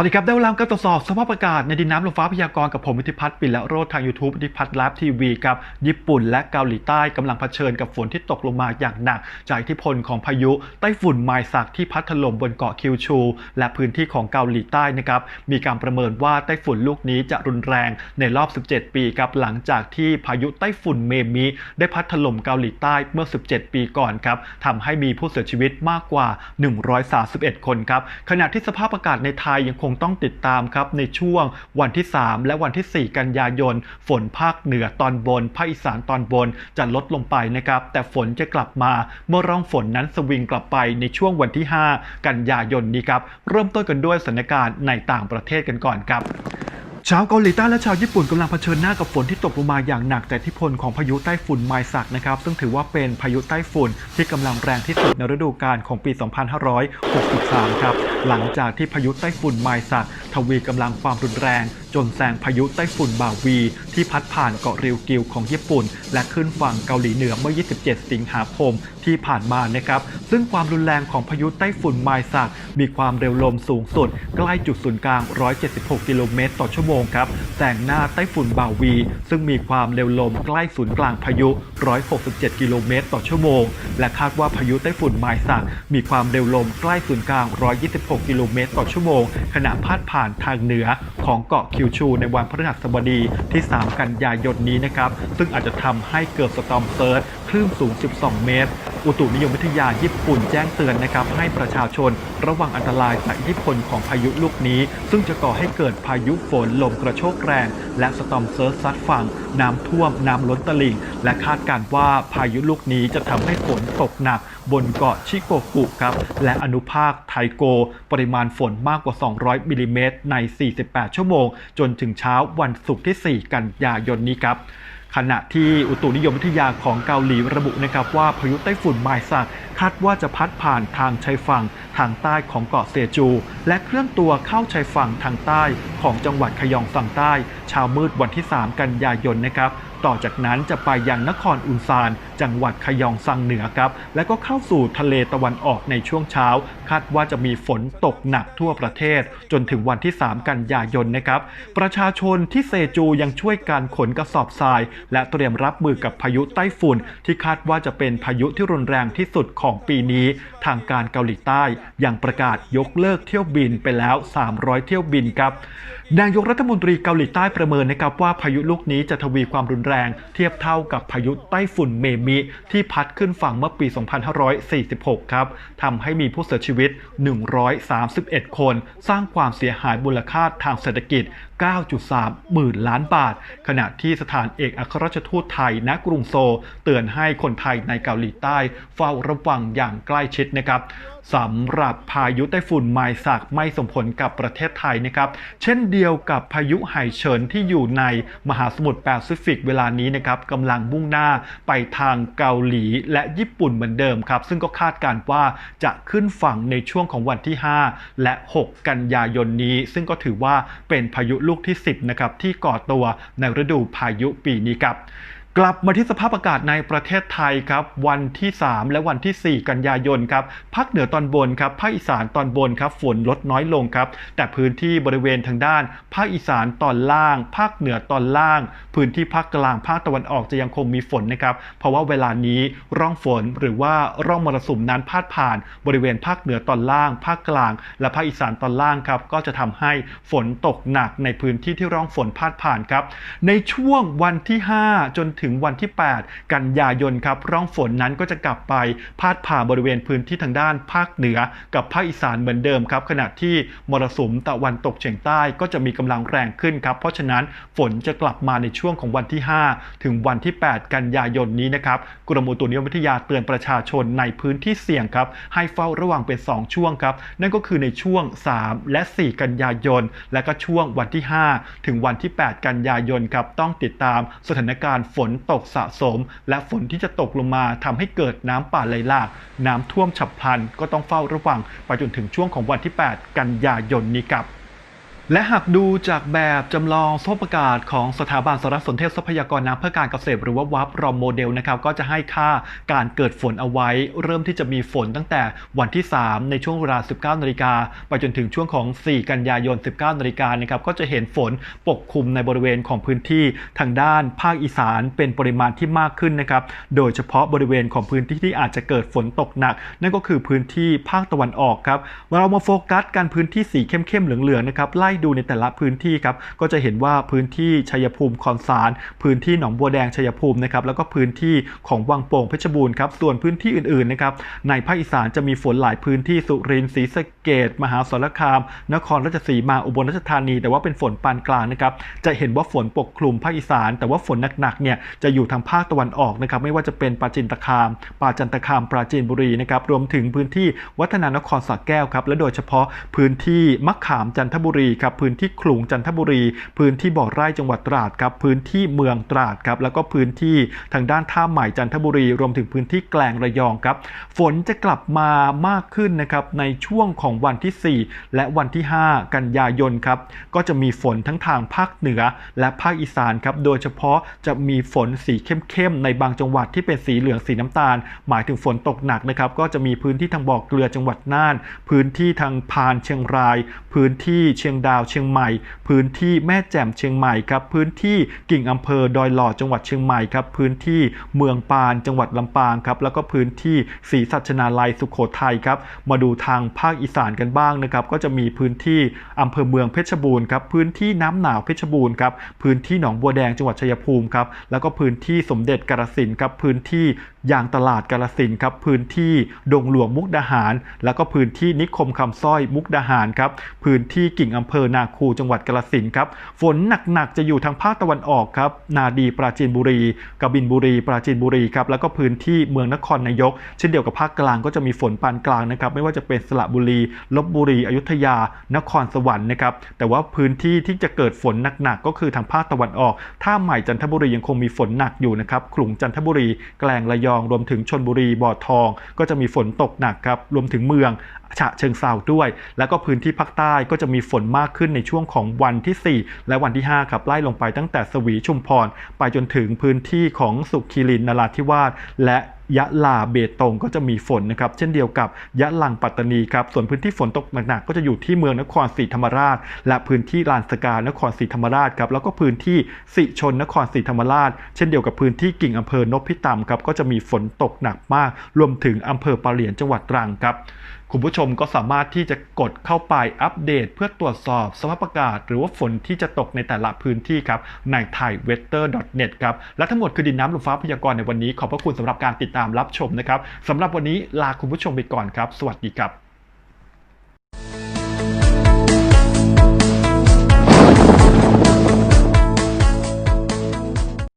วัสดีครับ ได้เวลาการตรวจสอบสภาพอากาศในดินน้ำลมฟ้าพยากรณ์กับผมวิทิพัฒน์ปิ่นและโรดทาง YouTube วิทิพัฒน์ไลฟ์ทีวีครับญี่ปุ่นและเกาหลีใต้กำลังเผชิญกับฝนที่ตกลงมาอย่างหนัก จากอิทธิพลของพายุไต้ฝุ่นไมซักที่พัดถล่มบนเกาะคิวชู และพื้นที่ของเกาหลีใต้นะครับมีการประเมินว่าไต้ฝุ่นลูกนี้จะรุนแรงในรอบ 17 ปีครับหลังจากที่พายุไต้ฝุ่นเมมิได้พัดถล่มเกาหลีใต้เมื่อ 17 ปีก่อนครับทำให้มีผู้เสียชีวิตมากกว่า 131 คนครับขณะที่สภาพอากาศในไทยยังคงต้องติดตามครับในช่วงวันที่ 3 และวันที่ 4 กันยายน ฝนภาคเหนือตอนบน ภาคอีสานตอนบนจะลดลงไปนะครับ แต่ฝนจะกลับมาเมื่อร่องฝนนั้นสวิงกลับไปในช่วงวันที่ 5 กันยายนนี้ครับ เริ่มต้นกันด้วยสถานการณ์ในต่างประเทศกันก่อนครับ ชาวเกาหลีใต้และชาวญี่ปุ่นกำลังเผชิญหน้ากับฝนที่ตกลงมาอย่างหนักจากอิทธิพลของพายุใต้ฝุ่นไมซักนะครับ ซึ่งถือว่าเป็นพายุใต้ฝุ่นที่กำลังแรงที่สุดในฤดูกาลของปี 2563 ครับ หลังจากที่พายุใต้ฝุ่นไมซัก ทวีกำลังความรุนแรงจนแซงพายุไต้ฝุ่นบาวี ที่พัดผ่านเกาะริวกิวของญี่ปุ่น และขึ้นฝั่งเกาหลีเหนือเมื่อ 27 สิงหาคมที่ผ่านมานะครับ ซึ่งความรุนแรงของพายุไต้ฝุ่นไมซักมีความเร็วลมสูงสุด ใกล้จุดศูนย์กลาง 176 กิโลเมตรต่อชั่วโมงครับแซงหน้าไต้ฝุ่นบาวี ซึ่งมีความเร็วลมใกล้ศูนย์กลางพายุ 167 กิโลเมตรต่อชั่วโมง และคาดว่าพายุไต้ฝุ่นไมซักมีความเร็วลมใกล้ศูนย์กลาง 126 กิโลเมตรต่อชั่วโมง ขณะพาดผ่านทางเหนือของเกาะคิวชู ในวันพฤหัสบดีที่ 3 กันยายนนี้นะครับ ซึ่งอาจจะทำให้เกิดสตอมเซิร์ชคลื่นสูง 12 เมตร อุตุนิยมวิทยาญี่ปุ่นแจ้งเตือนนะครับ ให้ประชาชนระวังอันตรายจากอิทธิพลของพายุลูกนี้ ซึ่งจะก่อให้เกิดพายุฝนลมกระโชกแรง และสตอมเซิร์ชซัดฝั่ง น้ำท่วมน้ำล้นตลิ่ง และคาดการณ์ว่าพายุลูกนี้จะทำให้ฝนตกหนัก บนเกาะชิโกกุครับ และอนุภาคไทโก ปริมาณฝนมากกว่า 200มิลลิเมตรใน 48 ชั่วโมง จนถึงเช้าวันศุกร์ที่ 4 กันยายนนี้ครับขณะที่อุตุนิยมวิทยาของเกาหลีระบุนะครับว่าพายุไต้ฝุ่นไมซักคาดว่าจะพัดผ่านทางชายฝั่ง ทางใต้ของเกาะเซจู และเคลื่อนตัวเข้าชายฝั่งทางใต้ของจังหวัดขยองฝั่งใต้เช้ามืดวันที่ 3 กันยายนนะครับต่อจากนั้นจะไปยังนครอุนซาน จังหวัดขยองซังเหนือครับ และก็เข้าสู่ทะเลตะวันออกในช่วงเช้า คาดว่าจะมีฝนตกหนักทั่วประเทศ จนถึงวันที่ 3 กันยายนนะครับ ประชาชนที่เซจูยังช่วยการขนกระสอบทราย และเตรียมรับมือกับพายุไต้ฝุ่น ที่คาดว่าจะเป็นพายุที่รุนแรงที่สุดของปีนี้ ทางการเกาหลีใต้อยังประกาศยกเลิกเที่ยวบินไปแล้ว 300 เที่ยวบินครับ นายกรัฐมนตรีเกาหลีใต้ประเมินนะครับว่าพายุลูกนี้จะทวีความรุนแรง เทียบเท่ากับพายุไต้ฝุ่นเมมิ ที่พัดขึ้นฝั่งเมื่อปี 2546 ครับทำให้มีผู้เสียชีวิต 131 คน สร้างความเสียหายมูลค่าทางเศรษฐกิจ 9.3 หมื่นล้านบาท ขณะที่สถานเอกอัครราชทูตไทยณกรุงโซลเตือนให้คนไทยในเกาหลีใต้เฝ้าระวังอย่างใกล้ชิดนะครับสำหรับพายุไต้ฝุ่นไมซักไม่ส่งผลกับประเทศไทยนะครับ เช่นเดียวกับพายุไหเฉินที่อยู่ในมหาสมุทรแปซิฟิกเวลานี้นะครับกำลังมุ่งหน้าไปทางเกาหลีและญี่ปุ่นเหมือนเดิมครับ ซึ่งก็คาดการณ์ว่าจะขึ้นฝั่งในช่วงของวันที่ 5 และ 6 กันยายนนี้ ซึ่งก็ถือว่าเป็นพายุลูกที่ 10นะครับที่ก่อตัวในฤดูพายุปีนี้ครับ กลับมาที่สภาพอากาศในประเทศไทยครับ วันที่ 3 และวันที่ 4 กันยายนครับภาคเหนือตอนบนครับภาคอีสานตอนบนครับฝนลดน้อยลงครับ แต่พื้นที่บริเวณทางด้าน ภาคอีสานตอนล่าง ภาคเหนือตอนล่าง พื้นที่ภาคกลางภาคตะวันออกจะยังคงมีฝนนะครับ เพราะว่าเวลานี้ร่องฝนหรือว่าร่องมรสุมนั้นพาดผ่าน บริเวณภาคเหนือตอนล่าง ภาคกลาง และภาคอีสานตอนล่างครับก็จะทำให้ฝนตกหนักในพื้นที่ที่ร่องฝนพาดผ่านครับในช่วงวันที่ 5 จนถึงึงวันที่ 8 กันยายนครับร่องฝนนั้นก็จะกลับไปพาดผ่านบริเวณพื้นที่ทางด้านภาคเหนือ กับภาคอีสานเหมือนเดิมครับขณะที่มรสุมตะวันตกเฉียงใต้ก็จะมีกำลังแรงขึ้นครับเพราะฉะนั้นฝนจะกลับมาในช่วงของวันที่ 5 ถึงวันที่ 8 กันยายนนี้นะครับกรมอุตุนิยมวิทยาเตือนประชาชนในพื้นที่เสี่ยงครับให้เฝ้าระวังเป็น 2 ช่วงครับนั่นก็คือในช่วง 3 และ 4 กันยายน และก็ช่วงวันที่ 5 ถึงวันที่ 8 กันยายนครับต้องติดตามสถานการณ์ฝนตกสะสม และฝนที่จะตกลงมาทำให้เกิดน้ำป่าไหลหลาก น้ำท่วมฉับพลันก็ต้องเฝ้าระวัง ไปจนถึงช่วงของวันที่ 8 กันยายนนี้ครับ และหากดูจากแบบจำลองสภาพอากาศของสถาบันสารสนเทศทรัพยากรน้ำเพื่อการเกษตร หรือว่าวับรอมโมเดลนะครับก็จะให้ค่าการเกิดฝนเอาไว้ เริ่มที่จะมีฝนตั้งแต่วันที่ 3 ในช่วงเวลา 19นาฬิกาไปจนถึงช่วงของ 4 กันยายน 19นาฬิกานะครับก็จะเห็นฝนปกคลุมในบริเวณของพื้นที่ทางด้านภาคอีสานเป็นปริมาณที่มากขึ้นนะครับโดยเฉพาะบริเวณของพื้นที่ที่อาจจะเกิดฝนตกหนัก นั่นก็คือพื้นที่ภาคตะวันออกครับเรามาโฟกัสกันพื้นที่สีเข้มๆเหลืองๆนะครับไล่ดูในแต่ละพื้นที่ครับก็จะเห็นว่าพื้นที่ชัยภูมิคอนสาร พื้นที่หนองบัวแดงชัยภูมินะครับแล้วก็พื้นที่ของวังโป่งเพชรบูรณ์ครับส่วนพื้นที่อื่นๆนะครับในภาคอีสานจะมีฝนหลายพื้นที่สุรินทร์ศรีสะเกษมหาสารคาม นครราชสีมาอุบลราชธานี แต่ว่าเป็นฝนปานกลางนะครับจะเห็นว่าฝนปกคลุมภาคอีสาน แต่ว่าฝนหนักๆเนี่ยจะอยู่ทางภาคตะวันออกนะครับไม่ว่าจะเป็นปราจินตคามปราจันตคาม ปราจีนบุรีนะครับรวมถึงพื้นที่วัฒนานครสระแก้วครับและโดยเฉพาะพื้นที่มะขามจันทบุรีครับพื้นที่ขลุงจันทบุรี พื้นที่บ่อไร่จังหวัดตราดครับพื้นที่เมืองตราดครับแล้วก็พื้นที่ทางด้านท่าใหม่จันทบุรี รวมถึงพื้นที่แกลงระยองครับฝนจะกลับมามากขึ้นนะครับในช่วงของวันที่ 4 และวันที่ 5 กันยายนครับก็จะมีฝนทั้งทางภาคเหนือและภาคอีสานครับโดยเฉพาะจะมีฝนสีเข้มๆในบางจังหวัดที่เป็นสีเหลืองสีน้ำตาล หมายถึงฝนตกหนักนะครับก็จะมีพื้นที่ทางบ่อเกลือจังหวัดน่าน พื้นที่ทางพานเชียงราย พื้นที่เชียงดาวเชียงใหม่ พื้นที่แม่แจ่มเชียงใหม่ครับพื้นที่กิ่งอำเภอดอยหล่อจังหวัดเชียงใหม่ครับพื้นที่เมืองปานจังหวัดลำปางครับแล้วก็พื้นที่ศรีสัชนาลัยสุโขทัยครับมาดูทางภาคอีสานกันบ้างนะครับก็จะมีพื้นที่อำเภอเมืองเพชรบูรณ์ครับพื้นที่น้ำหนาวเพชรบูรณ์ครับพื้นที่หนองบัวแดงจังหวัดชัยภูมิครับแล้วก็พื้นที่สมเด็จกาฬสินครับพื้นที่ อย่างตลาดกาฬสินครับพื้นที่ดงหลวงมุกดาหาร แล้วก็พื้นที่นิคมคำสร้อยมุกดาหารครับพื้นที่กิ่งอำเภอนาคูจังหวัดกาฬสินครับฝนหนักๆจะอยู่ทางภาคตะวันออกครับนาดีปราจีนบุรีกบินบุรีปราจีนบุรีครับแล้วก็พื้นที่เมืองนครนายก เช่นเดียวกับภาคกลางก็จะมีฝนปานกลางนะครับไม่ว่าจะเป็นสระบุรีลบบุรี อยุธยา นครสวรรค์นะครับแต่ว่าพื้นที่ที่จะเกิดฝนหนักๆก็คือทางภาคตะวันออกท่าใหม่จันทบุรียังคงมีฝนหนักอยู่นะครับขลุงจันทบุรีแกลงระยององรวมถึงชนบุรีบ่อทอง ก็จะมีฝนตกหนักครับรวมถึงเมืองฉะเชิงเซาด้วย แล้วก็พื้นที่ภาคใต้ก็จะมีฝนมากขึ้นในช่วงของวันที่ 4 และวันที่5ครับไล่ลงไปตั้งแต่สวีชุมพร ไปจนถึงพื้นที่ของสุขีรินนราธิวาสและ ยะลาเบตงก็จะมีฝนนะครับเช่นเดียวกับยะลังปัตตานีครับส่วนพื้นที่ฝนตกหนักๆก็จะอยู่ที่เมืองนครศรีธรรมราช และพื้นที่ลานสกานครศรีธรรมราชครับแล้วก็พื้นที่สิชนนครศรีธรรมราช เช่นเดียวกับพื้นที่กิ่งอำเภอนพิตามครับก็จะมีฝนตกหนักมาก รวมถึงอำเภอปะเหลียนจังหวัดตรังครับ คุณผู้ชมก็สามารถที่จะกดเข้าไปอัปเดต เพื่อตรวจสอบสภาพอากาศ หรือว่าฝนที่จะตกในแต่ละพื้นที่ครับใน thaiweather.net ครับ และทั้งหมดคือดินน้ำลมฟ้าพยากรณ์ในวันนี้ ขอบพระคุณสำหรับการติดตามรับชมนะครับสำหรับวันนี้ลาคุณผู้ชมไปก่อนครับ สวัสดีครับ